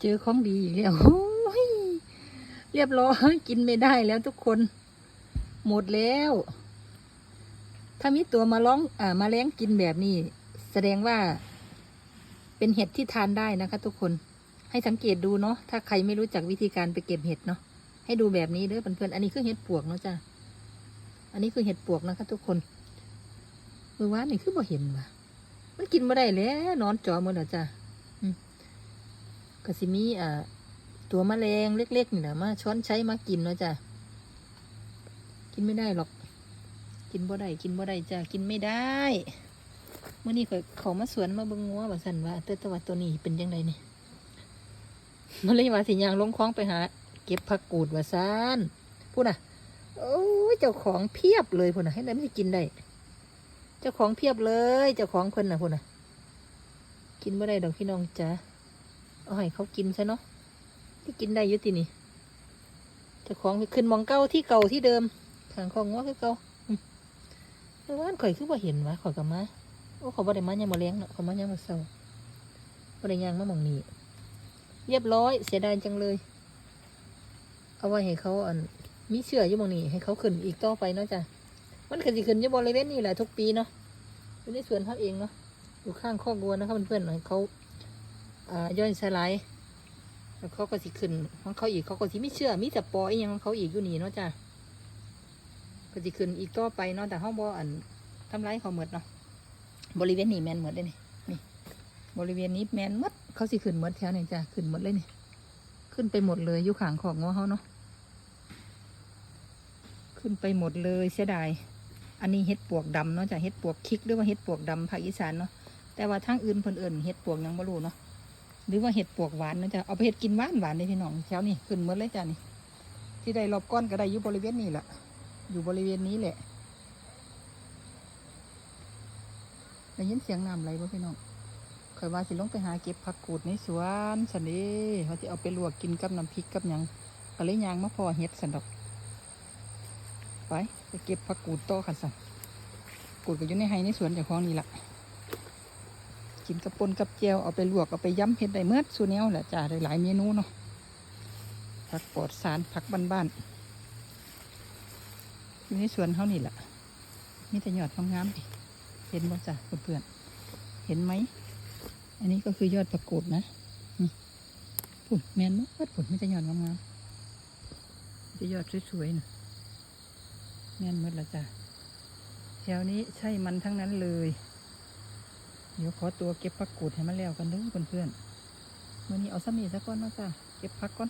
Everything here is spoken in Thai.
เจอของดีอีกแล้วเรียบร้อยกินไม่ได้แล้วทุกคน หมดแล้ว ถ้ามีตัวมาร้องอ่ามาแล้งกินแบบนี้ แสดงว่า เป็นเห็ดที่ทานได้นะคะ ทุกคน ให้สังเกตดูเนาะถ้าใครไม่รู้จักวิธีการไปเก็บเห็ดเนาะให้ดูแบบนี้เด้อเพื่อนๆอันนี้คือเห็ดปวกเนาะจ้ะอันนี้คือเห็ดปวกนะคะ ทุกคนมือวานนี่คือบ่เห็นว่ะมันกินมาได้แล้วนอนจอหมดแล้วจ้ะ ก็สิมีอ่าตัวมแมลงเล็กๆนี่แหละมาช้อนใช้มากินเนาะจ้ะกินไม่ได้หรอก กินบ่ได้กินบ่ได้จ้ะกินไม่ได้เมื่อนี้ข่อยเขามาสวนมาเบิ่งงัวว่าสันว่าแต่แตะวันตัวนี้เป็นยังไงเนี่ยมันเลยว่าสิยางลงคล้องไปหา เก็บผักกูดว่าซานพูดนะโอ้เจ้าของเพียบเลยพูดนะให้ได้ไม่ได้กินได้ เจ้าของเพียบเลย เจ้าของคนน่ะพูดนะกินบ่ได้ดอกพี่น้องจ้ะ เอาให้เขากินซะเนาะที่กินได้อยุตินี่จ้าของขึ้นมองเก่าที่เก่าที่เดิมทางของง้อคือเก่าอืมแต่ว่าข่อยคือบ่เห็นวะข่อยกับมาโอ้เขาบ่ได้มายามมาเลี้ยงเนาะเขามายามมาเศร้าบ่ได้ยางมาหมองนี้เรียบร้อยเสียดายจังเลย เอาไว้ให้เขาอันมีเชื่ออยู่หมองนี้ให้เขาขึ้นอีกต่อไปเนาะจ้ะมันก็สิขึ้นอยู่บริเวณนี้แหละทุกปีเนาะอยู่ในสวนเขาเองเนาะอยู่ข้างคอกวัวนะครับเพื่อนๆเขา ย่อยสลายแล้วเขาก็สิขึ้นของเขาอีกเขาก็สิไม่เชื่อมีแต่ปออีหยังของเขาอีกอยู่นี่เนาะจ้ะก็สิขึ้นอีกต่อไปเนาะแต่ห้องบ่อันทำร้ายเขาหมดเนาะบริเวณนี้แมนหมดเลยนี่นี่ บริเวณนี้แมนหมดเขาสิขึ้นหมดแถวนี่จ้ะขึ้นหมดเลยนี่ขึ้นไปหมดเลยอยู่ขางของงอเขาเนาะขึ้นไปหมดเลยเสียดาย อันนี้เห็ดปวกดำเนาะจ้ะเห็ดปวกคิกหรือว่าเห็ดปวกดำภาคอีสานเนาะแต่ว่าทางอื่นเพิ่นเอิ่นเห็ดปวกยังบ่รู้เนาะ หรือว่าเห็ดปวกหวานนะจ๊ะเอาไปเห็ดกินหวานหวานเลยพี่น้องแถวนี้ขึ้นหมดเลยจ้ะนี่ที่ได้รอบก้อนก็ได้อยู่บริเวณนี้แหละอยู่บริเวณนี้แหละได้ยินเสียงน้ำไหลบ่พี่น้องคอยว่าสิลงไปหาเก็บผักกูดในสวนสันเดีเขาจะเอาไปลวกกินกับน้ำพริกกับยังก็เลยยางมาพอเห็ดสันดอก ไปไปเก็บผักกูดโต่อค่ะสันกูดก็อยู่ในไฮในสวนเจ้าของนี่แหละ กินกับปนกับเจียวเอาไปลวกเอาไปย้ำเห็ดได้เมื่อสูแนวแหละจ้าได้หลายเมนูเนาะผักปลอดสารผักบ้านๆอยู่ในสวนเขานี่แหละมีแต่ยอดงามๆเห็นบ่จ้ะเพื่อนๆเห็นไหมอันนี้ก็คือยอดผักกูดนะปุ่นแมนมากปุ่นมีแต่ยอดงามๆมียอดสวยๆนะแมนหมดละจ้ะแถวนี้ใช่มันทั้งนั้นเลย เดี๋ยวขอตัวเก็บผักกูดให้มันแล้วกันเด้อเพื่อนๆมื่อนี้เอาสมีซะก่อนนะจ้ะเก็บผักก่อน